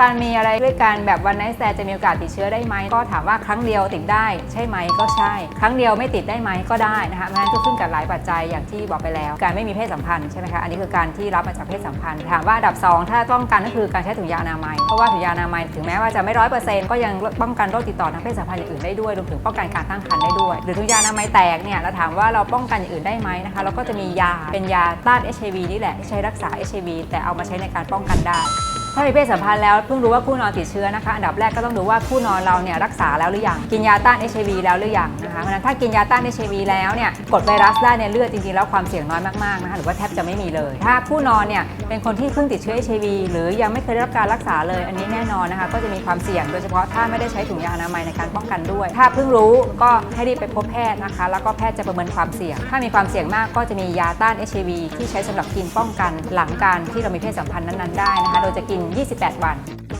การมีอะไรด้วยกันแบบวันไนท์แซจะมีโอกาสติดเชื้อได้ไหมก็ถามว่าครั้งเดียวติดได้ใช่ไหมก็ใช่ ครั้งเดียวไม่ติดได้ไหมก็ได้นะคะเพราะฉะนั้นก็ขึ้นกับหลายปัจจัยอย่างที่บอกไปแล้ว การไม่มีเพศสัมพันธ์ใช่ไหมคะอันนี้คือการที่รับมาจากเพศสัมพันธ์ถามว่าดับสองถ้าต้องการก็คือการใช้ถุงยางอนามัยเพราะว่าถุงยางอนามัยถึงแม้ว่าจะไม่ร้อยเปอร์เซ็นต์ก็ยังป้องกันโรคติดต่อทางเพศสัมพันธ์อย่างอื่นได้ด้วยรวมถึงป้องกันการตั้งครรภ์ได้ด้วย หรือถุงยางอนามัยแตกเนี่ยเราถามว่าเราป้องกันอย่างอื่นได้ไหมนะคะเราก็จะมียาเป็นยาต้าน HIV นี่แหละที่ใช้รักษา HIV แต่เอามาใช้ในการป้องกันได้ ถ้ามีเพศสัมพันธ์แล้วเพิ่งรู้ว่าคู่นอนติดเชื้อนะคะ อันดับแรกก็ต้องดูว่าคู่นอนเราเนี่ยรักษาแล้วหรือยังกินยาต้าน HIV แล้วหรือยังนะคะเพราะฉะนั้นถ้ากินยาต้าน HIV แล้วเนี่ยกดไวรัสได้ในเลือดจริงๆแล้วความเสี่ยงน้อยมากๆนะคะหรือว่าแทบจะไม่มีเลย ถ้าคู่นอนเนี่ยเป็นคนที่เพิ่งติดเชื้อ HIV หรือยังไม่เคยได้รับการรักษาเลย อันนี้แน่นอนนะคะก็จะมีความเสี่ยงโดยเฉพาะถ้าไม่ได้ใช้ถุงยางอนามัยในการป้องกันด้วย ถ้าเพิ่งรู้ก็ให้รีบไปพบแพทย์นะคะ แล้วก็แพทย์จะประเมินความเสี่ยง ถ้ามีความเสี่ยงมากก็จะมียาต้าน HIV ที่ใช้สำหรับกินป้องกันหลังการที่เรามีเพศสัมพันธ์นั้นๆได้นะคะโดยจะกิน28 วัน